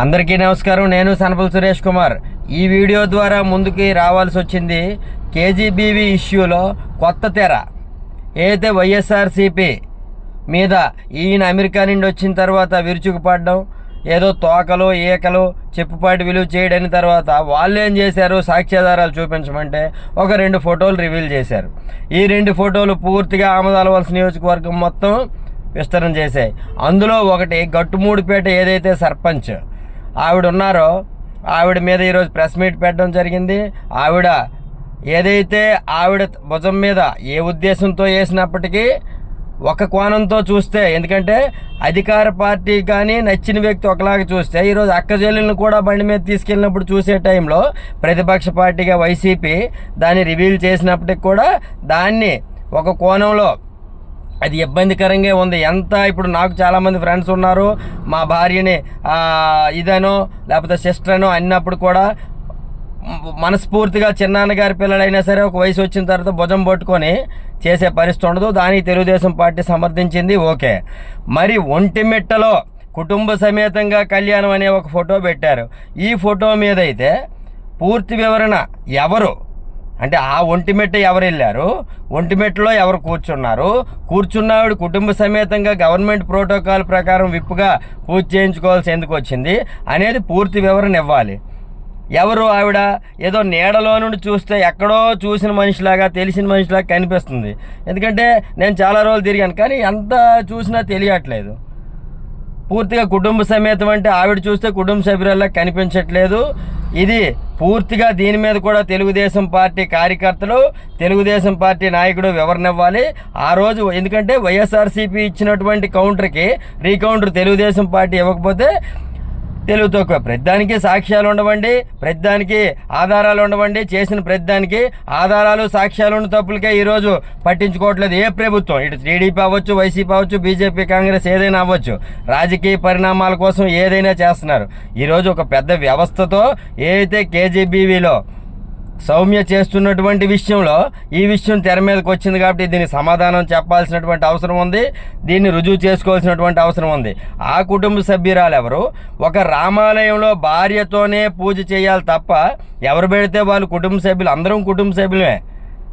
అందరికీ నమస్కారం. నేను సనపల్ సురేష్ కుమార్. ఈ వీడియో ద్వారా ముందుకి రావాల్సి వచ్చింది కేజీబీవీ ఇష్యూలో కొత్త తెర. ఏదైతే వైఎస్ఆర్సీపీ మీద ఈయన అమెరికా నుండి వచ్చిన తర్వాత విరుచుకుపడడం ఏదో తోకలు ఏకలు చెప్పుపాటి విలువ చేయడని తర్వాత వాళ్ళు ఏం చేశారు? సాక్ష్యాధారాలు చూపించమంటే ఒక రెండు ఫోటోలు రివీల్ చేశారు. ఈ రెండు ఫోటోలు పూర్తిగా ఆమదాలవలస నియోజకవర్గం మొత్తం విస్తరణ చేశాయి. అందులో ఒకటి గట్టుమూడిపేట ఏదైతే సర్పంచ్ ఆవిడ ఉన్నారో ఆవిడ మీద ఈరోజు ప్రెస్ మీట్ పెట్టడం జరిగింది. ఆవిడ ఏదైతే ఆవిడ భుజం మీద ఏ ఉద్దేశంతో వేసినప్పటికీ ఒక కోణంతో చూస్తే ఎందుకంటే అధికార పార్టీ కానీ నచ్చిన వ్యక్తి ఒకలాగా చూస్తే ఈరోజు అక్క కూడా బండి మీద తీసుకెళ్ళినప్పుడు చూసే టైంలో ప్రతిపక్ష పార్టీగా వైసీపీ దాన్ని రివీల్ చేసినప్పటికి కూడా దాన్ని ఒక కోణంలో అది ఇబ్బందికరంగా ఉంది. ఎంత ఇప్పుడు నాకు చాలామంది ఫ్రెండ్స్ ఉన్నారు. మా భార్యని ఇదనో లేకపోతే సిస్టర్ అనో అన్నప్పుడు కూడా మనస్ఫూర్తిగా చిన్నాన్నగారి పిల్లలైనా సరే ఒక వయసు వచ్చిన తర్వాత భుజం పట్టుకొని చేసే పరిస్థితి ఉండదు. దానికి తెలుగుదేశం పార్టీ సమర్థించింది. ఓకే. మరి ఒంటిమిట్టలో కుటుంబ సమేతంగా కళ్యాణం అనే ఒక ఫోటో పెట్టారు. ఈ ఫోటో మీద అయితే పూర్తి వివరణ ఎవరు అంటే ఆ ఒంటిమెట్ట ఎవరు వెళ్ళారు ఒంటిమెట్టలో ఎవరు కూర్చున్నారు? కూర్చున్నవాడు కుటుంబ సమేతంగా గవర్నమెంట్ ప్రోటోకాల్ ప్రకారం విప్పుగా పూజ చేయించుకోవాల్సి ఎందుకు వచ్చింది అనేది పూర్తి వివరణ ఇవ్వాలి. ఎవరు ఆవిడ? ఏదో నీడలో నుండి చూస్తే ఎక్కడో చూసిన మనిషిలాగా తెలిసిన మనిషిలాగా కనిపిస్తుంది. ఎందుకంటే నేను చాలా రోజులు తిరిగాను కానీ ఎంత చూసినా తెలియట్లేదు. పూర్తిగా కుటుంబ సమేతం అంటే ఆవిడ చూస్తే కుటుంబ సభ్యులలా కనిపించట్లేదు. ఇది పూర్తిగా దీని మీద కూడా తెలుగుదేశం పార్టీ కార్యకర్తలు తెలుగుదేశం పార్టీ నాయకుడు వివరణ ఇవ్వాలి. ఆ రోజు ఎందుకంటే వైఎస్ఆర్సీపీ ఇచ్చినటువంటి కౌంటర్కి రీకౌంటర్ తెలుగుదేశం పార్టీ ఇవ్వకపోతే తెలుగు ప్రతిదానికి సాక్ష్యాలు ఉండవండి ప్రతిదానికి ఆధారాలు ఉండవండి చేసిన ప్రతిదానికి ఆధారాలు సాక్ష్యాలు ఉన్న తప్పులకే ఈరోజు పట్టించుకోవట్లేదు. ఏ ప్రభుత్వం? ఇటు టీడీపీ అవ్వచ్చు వైసీపీ అవ్వచ్చు బీజేపీ కాంగ్రెస్ ఏదైనా అవ్వచ్చు. రాజకీయ పరిణామాల కోసం ఏదైనా చేస్తున్నారు. ఈరోజు ఒక పెద్ద వ్యవస్థతో ఏదైతే కేజీబీవీలో సౌమ్య చేస్తున్నటువంటి విషయంలో ఈ విషయం తెర మీదకి వచ్చింది కాబట్టి దీని సమాధానం చెప్పాల్సినటువంటి అవసరం ఉంది. దీన్ని రుజువు చేసుకోవాల్సినటువంటి అవసరం ఉంది. ఆ కుటుంబ సభ్యురాలు ఎవరు? ఒక రామాలయంలో భార్యతోనే పూజ చేయాలి తప్ప ఎవరు పెడితే వాళ్ళు కుటుంబ సభ్యులు? అందరం కుటుంబ సభ్యులమే.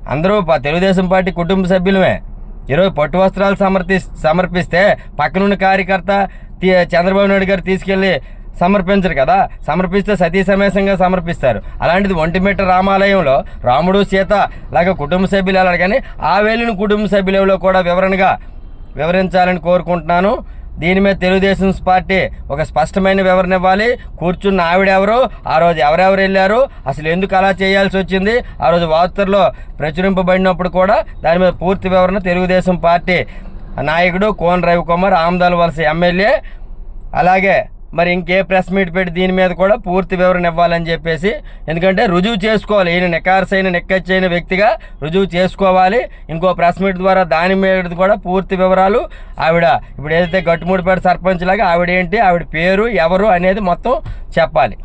అందరూ తెలుగుదేశం పార్టీ కుటుంబ సభ్యులమే. ఈరోజు పట్టు వస్త్రాలు సమర్పి సమర్పిస్తే పక్కనున్న కార్యకర్త తీ- చంద్రబాబు నాయుడు గారు తీసుకెళ్ళి సమర్పించరు కదా? సమర్పిస్తే సతీ సమేసంగా సమర్పిస్తారు. అలాంటిది ఒంటిమిట్ట రామాలయంలో రాముడు సీత లాగా కుటుంబ సభ్యులు వెళ్ళాలి కానీ ఆ వేలిని కుటుంబ సభ్యులలో కూడా వివరణగా వివరించాలని కోరుకుంటున్నాను. దీని మీద తెలుగుదేశం పార్టీ ఒక స్పష్టమైన వివరణ ఇవ్వాలి. కూర్చున్న ఆవిడ ఎవరు? ఆ రోజు ఎవరెవరు వెళ్ళారు? అసలు ఎందుకు అలా చేయాల్సి వచ్చింది? ఆ రోజు వార్తల్లో ప్రచురింపబడినప్పుడు కూడా దాని మీద పూర్తి వివరణ తెలుగుదేశం పార్టీ నాయకుడు కోన రవికుమార్ ఆమదాల వలస ఎమ్మెల్యే అలాగే మరి ఇంకే ప్రెస్ మీట్ పెట్టి దీని మీద కూడా పూర్తి వివరణ ఇవ్వాలని చెప్పేసి ఎందుకంటే రుజువు చేసుకోవాలి. ఈయన నికార్సైన నిక్కచ్చైన వ్యక్తిగా రుజువు చేసుకోవాలి. ఇంకో ప్రెస్ మీట్ ద్వారా దాని మీద కూడా పూర్తి వివరాలు. ఆవిడ ఇప్పుడు ఏదైతే గట్టుమూడిపేట సర్పంచ్ లాగా ఆవిడ ఏంటి ఆవిడ పేరు ఎవరు అనేది మొత్తం చెప్పాలి.